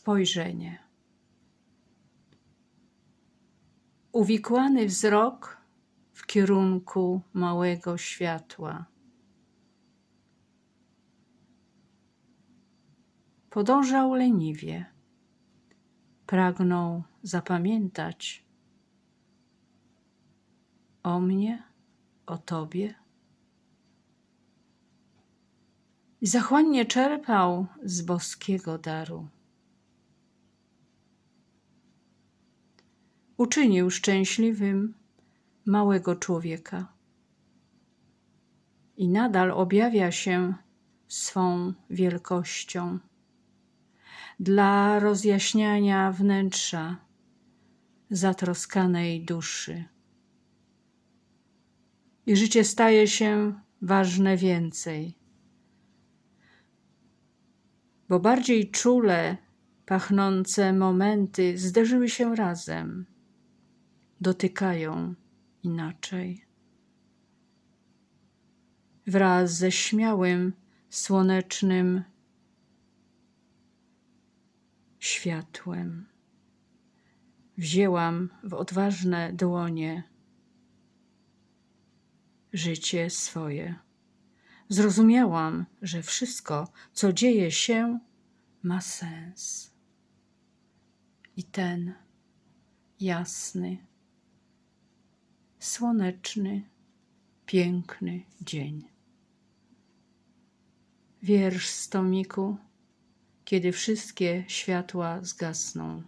spojrzenie. Uwikłany wzrok w kierunku małego światła. Podążał leniwie. Pragnął zapamiętać o mnie, o tobie. I zachłannie czerpał z boskiego daru. Uczynił szczęśliwym małego człowieka. I nadal objawia się swą wielkością. Dla rozjaśniania wnętrza zatroskanej duszy. I życie staje się ważne więcej, bo bardziej czule pachnące momenty zderzyły się razem, dotykają inaczej. Wraz ze śmiałym, słonecznym światłem. Wzięłam w odważne dłonie życie swoje. Zrozumiałam, że wszystko, co dzieje się, ma sens. I ten jasny, słoneczny, piękny dzień. Wiersz z tomiku kiedy wszystkie światła zgasną.